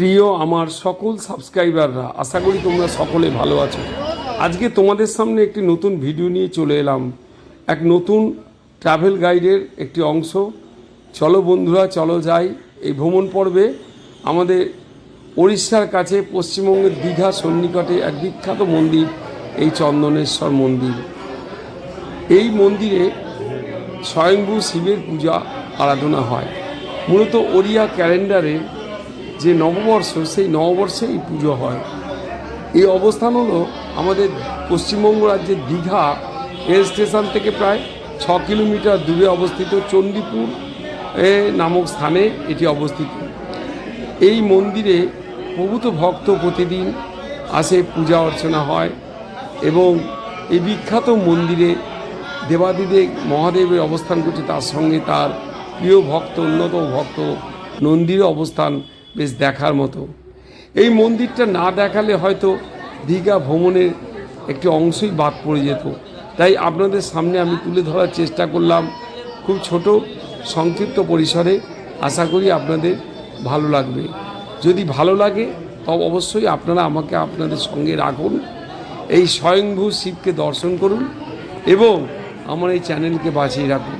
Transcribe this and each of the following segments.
প্রিয় আমার সকল সাবস্ক্রাইবাররা, আশা করি তোমরা সকলে ভালো আছো। আজকে তোমাদের সামনে একটি নতুন ভিডিও নিয়ে চলে এলাম। এক নতুন ট্রাভেল গাইডের একটি অংশ। চলো বন্ধুরা, চলো যাই এই ভ্রমণ পর্বে। আমাদের উড়িষ্যার কাছে পশ্চিমবঙ্গের দীঘা সন্নিকটে এক বিখ্যাত মন্দির, এই চন্দনেশ্বর মন্দির। এই মন্দিরে স্বয়ংভূ শিবের পূজা, আরাধনা হয়। মূলত ওড়িয়া ক্যালেন্ডারে যে নববর্ষ, সেই নববর্ষে এই পুজো হয়। এই অবস্থান হলো আমাদের পশ্চিমবঙ্গ রাজ্যের দীঘা রেল স্টেশন থেকে প্রায় ছ কিলোমিটার দূরে অবস্থিত চণ্ডীপুর নামক স্থানে এটি অবস্থিত। এই মন্দিরে প্রভূত ভক্ত প্রতিদিন আসে, পূজা অর্চনা হয় এবং এই বিখ্যাত মন্দিরে দেবাদিদেব মহাদেবের অবস্থান করছে। তার সঙ্গে তার প্রিয় ভক্ত অন্যতম ভক্ত নন্দীর অবস্থান বেশ দেখার মতো। এই মন্দিরটা না দেখালে হয়তো দীঘা ভ্রমণের একটি অংশই বাদ পড়ে যেত। তাই আপনাদের সামনে আমি তুলে ধরার চেষ্টা করলাম খুব ছোট, সংক্ষিপ্ত পরিসরে। আশা করি আপনাদের ভালো লাগবে। যদি ভালো লাগে, তবে অবশ্যই আপনারা আমাকে আপনাদের সঙ্গে রাখুন। এই স্বয়ংভূ শিবকে দর্শন করুন এবং আমার এই চ্যানেলকে বাঁচিয়ে রাখুন।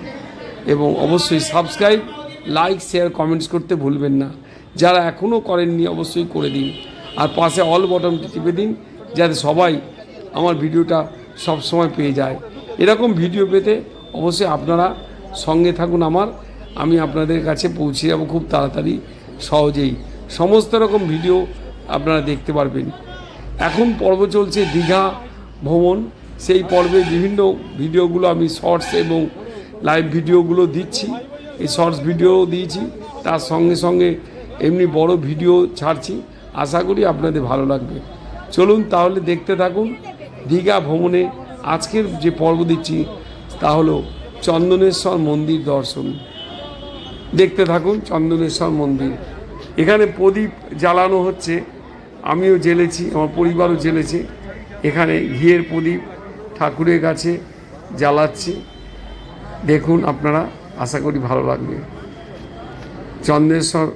এবং অবশ্যই সাবস্ক্রাইব, লাইক, শেয়ার, কমেন্টস করতে ভুলবেন না। যারা এখনও করেননি অবশ্যই করে দিন। আর পাশে অল বটনটি টিপে দিন, যাতে সবাই আমার ভিডিওটা সব সময় পেয়ে যায়। এরকম ভিডিও পেতে অবশ্যই আপনারা সঙ্গে থাকুন আমার। আমি আপনাদের কাছে পৌঁছে যাব খুব তাড়াতাড়ি, সহজেই। সমস্ত রকম ভিডিও আপনারা দেখতে পারবেন। এখন পর্ব চলছে দীঘা ভ্রমণ। সেই পর্বে বিভিন্ন ভিডিওগুলো আমি শর্টস এবং লাইভ ভিডিওগুলো দিচ্ছি। এই শর্টস ভিডিও দিয়েছি। তার সঙ্গে সঙ্গে এমনি বড় ভিডিও ছাড়ছি। আশা করি আপনাদের ভালো লাগবে। চলুন তাহলে দেখতে থাকুন দীঘা ভ্রমণে আজকের যে পর্ব দিচ্ছি, তা হলো চন্দনেশ্বর মন্দির দর্শন। দেখতে থাকুন চন্দনেশ্বর মন্দির। এখানে প্রদীপ জ্বালানো হচ্ছে। আমিও জ্বেলেছি, আমার পরিবারও জ্বেলেছে। এখানে ঘিয়ের প্রদীপ ঠাকুরের কাছে জ্বালাচ্ছি। দেখুন আপনারা, আশা করি ভালো লাগবে। চন্দ্রেশ্বর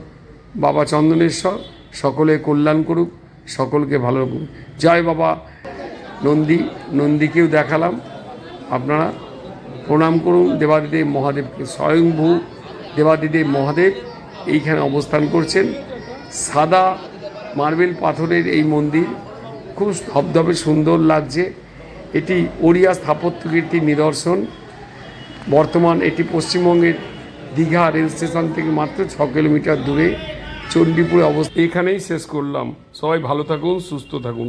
বাবা চন্দনেশ্বর, সকলে কল্যাণ করুক, সকলকে ভালো রাখুক। জয় বাবা নন্দী, নন্দীকেও দেখালাম। আপনারা প্রণাম করুন দেবাদিদেব মহাদেবকে। স্বয়ংভূ দেবাদিদেব মহাদেব এইখানে অবস্থান করছেন। সাদা মার্বেল পাথরের এই মন্দির খুব ধবধবে সুন্দর লাগছে। এটি ওড়িয়া স্থাপত্য কীর্তির নিদর্শন। বর্তমান এটি পশ্চিমবঙ্গের দীঘা রেল স্টেশন থেকে মাত্র ছ কিলোমিটার দূরে। চণ্ডীপুরে অবস্থা এখানেই শেষ করলাম। সবাই ভালো থাকুন সুস্থ থাকুন।